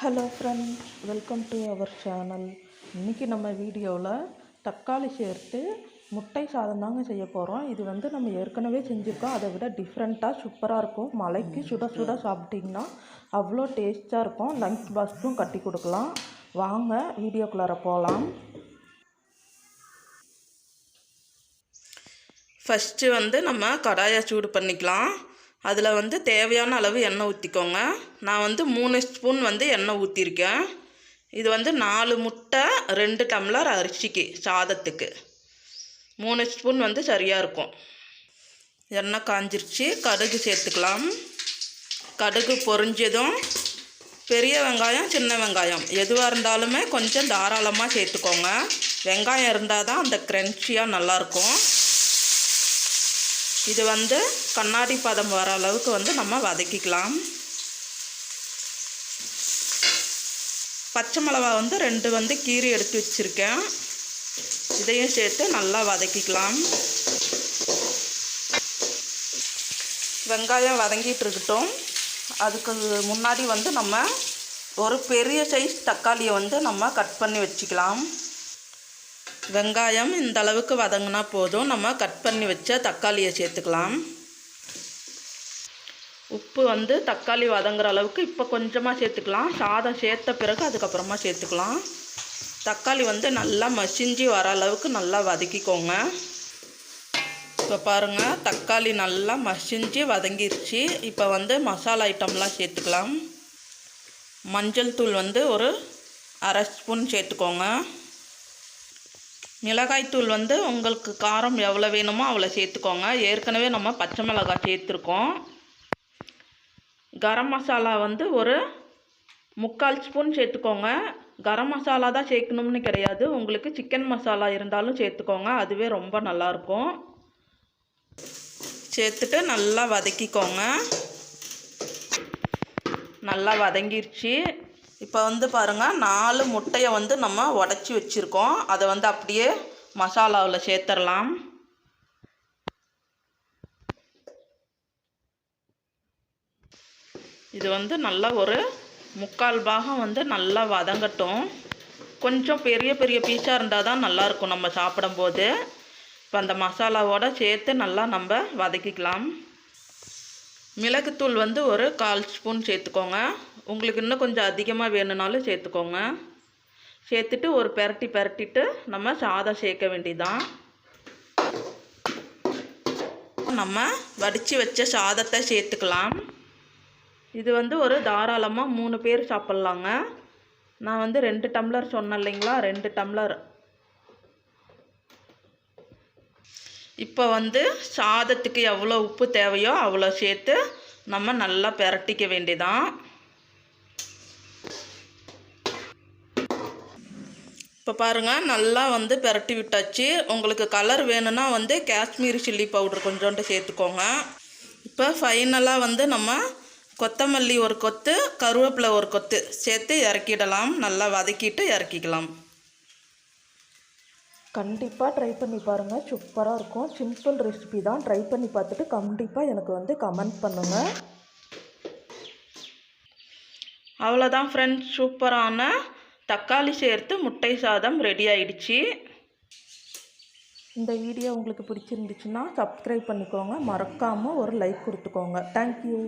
Hello friends welcome to our channel இன்றைக்கி நம்ம வீடியோவில் தக்காளி சேர்த்து முட்டை சாதம் தாங்க செய்ய போகிறோம் இது வந்து நம்ம ஏற்கனவே செஞ்சுருக்கோம். அதை விட டிஃப்ரெண்ட்டாக சூப்பராக இருக்கும். மலைக்கு சுட சுட சாப்பிட்டிங்கன்னா அவ்வளோ டேஸ்ட்டாக இருக்கும். லஞ்ச் பாக்ஸும் கட்டி கொடுக்கலாம். வாங்க வீடியோக்குள்ளார போகலாம் ஃபஸ்ட்டு வந்து நம்ம கடாயை சூடு பண்ணிக்கலாம். அதில் வந்து தேவையான அளவு எண்ணெய் ஊற்றிக்கோங்க நான் வந்து மூணு ஸ்பூன் வந்து எண்ணெய் ஊற்றிருக்கேன் இது வந்து நாலு முட்டை ரெண்டு டம்ளர் அரிசிக்கு சாதத்துக்கு. மூணு ஸ்பூன் வந்து சரியாக இருக்கும். எண்ணெய் காஞ்சிருச்சு. கடுகு சேர்த்துக்கலாம். கடுகு பொரிஞ்சதும் பெரிய வெங்காயம் சின்ன வெங்காயம். எதுவாக இருந்தாலுமே கொஞ்சம் தாராளமாக சேர்த்துக்கோங்க. வெங்காயம் இருந்தால் தான் அந்த க்ரன்ச்சியாக நல்லாயிருக்கும் இது வந்து கண்ணாடி பதம் வர அளவுக்கு வந்து நம்ம வதக்கிக்கலாம். பச்சை மிளகா வந்து ரெண்டு வந்து கீரி எடுத்து வச்சுருக்கேன். இதையும் சேர்த்து நல்லா வதக்கிக்கலாம். வெங்காயம் வதங்கிட்டு இருக்கட்டும். அதுக்கு முன்னாடி வந்து நம்ம ஒரு பெரிய சைஸ் தக்காளியை வந்து நம்ம கட் பண்ணி வச்சுக்கலாம். வெங்காயம் இந்த அளவுக்கு வதங்கினா போதும். நம்ம கட் பண்ணி வச்ச தக்காளியை சேர்த்துக்கலாம். உப்பு வந்து தக்காளி வதங்குற அளவுக்கு இப்போ கொஞ்சமாக சேர்த்துக்கலாம். சாதம் சேர்த்த பிறகு அதுக்கப்புறமா சேர்த்துக்கலாம். தக்காளி வந்து நல்லா மசிஞ்சு வர அளவுக்கு நல்லா வதக்கிக்கோங்க. இப்போ பாருங்கள் தக்காளி நல்லா மசிஞ்சு வதங்கிருச்சு. இப்போ வந்து மசாலா ஐட்டம்லாம் சேர்த்துக்கலாம். மஞ்சள் தூள் வந்து ஒரு அரை ஸ்பூன் சேர்த்துக்கோங்க. மிளகாய்த்தூள் வந்து உங்களுக்கு காரம் எவ்வளோ வேணுமோ அவ்வளோ சேர்த்துக்கோங்க. ஏற்கனவே நம்ம பச்சை மிளகாய் சேர்த்துருக்கோம். கரம் மசாலா வந்து ஒரு முக்கால் ஸ்பூன் சேர்த்துக்கோங்க. கரம் மசாலா தான் சேர்க்கணும்னு கிடையாது. உங்களுக்கு சிக்கன் மசாலா இருந்தாலும் சேர்த்துக்கோங்க. அதுவே ரொம்ப நல்லாயிருக்கும். சேர்த்துட்டு நல்லா வதக்கிக்கோங்க. நல்லா வதங்கிருச்சு. இப்போ வந்து பாருங்கள் நாலு முட்டையை வந்து நம்ம உடச்சி வச்சுருக்கோம். அதை வந்து அப்படியே மசாலாவில் சேர்த்துடலாம் இது வந்து நல்லா ஒரு முக்கால் பாகம் வந்து நல்லா வதங்கட்டும். கொஞ்சம் பெரிய பெரிய பீஸாக இருந்தால் தான் நல்லாயிருக்கும் நம்ம சாப்பிடும்போது. இப்போ அந்த மசாலாவோடு சேர்த்து நல்லா நம்ம வதக்கிக்கலாம். மிளகுத்தூள் வந்து ஒரு கால் ஸ்பூன் சேர்த்துக்கோங்க. உங்களுக்கு இன்னும் கொஞ்சம் அதிகமாக வேணும்னாலும் சேர்த்துக்கோங்க. சேர்த்துட்டு ஒரு பெரட்டி பெரட்டிட்டு நம்ம சாதம் சேர்க்க வேண்டியதான் நம்ம வடித்து வச்ச சாதத்தை சேர்த்துக்கலாம். இது வந்து ஒரு தாராளமாக மூணு பேர் சாப்பிட்லாங்க. நான் வந்து ரெண்டு டம்ளர் சொன்னேன் இல்லைங்களா? ரெண்டு டம்ளர். இப்போ வந்து சாதத்துக்கு எவ்வளோ உப்பு தேவையோ அவ்வளோ சேர்த்து நம்ம நல்லா பெரட்டிக்க வேண்டியதான் இப்போ பாருங்கள் நல்லா வந்து பெரட்டி விட்டாச்சு. உங்களுக்கு கலர் வேணும்னா வந்து காஷ்மீரி சில்லி பவுடர் கொஞ்சோண்டு சேர்த்துக்கோங்க. இப்போ ஃபைனலாக வந்து நம்ம கொத்தமல்லி ஒரு கொத்து கருவேப்பிலை ஒரு கொத்து சேர்த்து இறக்கிடலாம். நல்லா வதக்கிட்டு இறக்கிக்கலாம். கண்டிப்பாக ட்ரை பண்ணி பாருங்கள் சூப்பராக இருக்கும். சிம்பிள் ரெசிபி தான். ட்ரை பண்ணி பார்த்துட்டு கண்டிப்பாக எனக்கு வந்து கமெண்ட் பண்ணுங்கள் அவ்வளோதான் ஃப்ரெண்ட்ஸ் சூப்பரான தக்காளி சேர்த்து முட்டை சாதம் ரெடி ஆயிடுச்சு. இந்த வீடியோ உங்களுக்கு பிடிச்சிருந்துச்சுன்னா சப்ஸ்கிரைப் பண்ணிக்கோங்க. மறக்காமல் ஒரு லைக் கொடுத்துக்கோங்க. தேங்க்யூ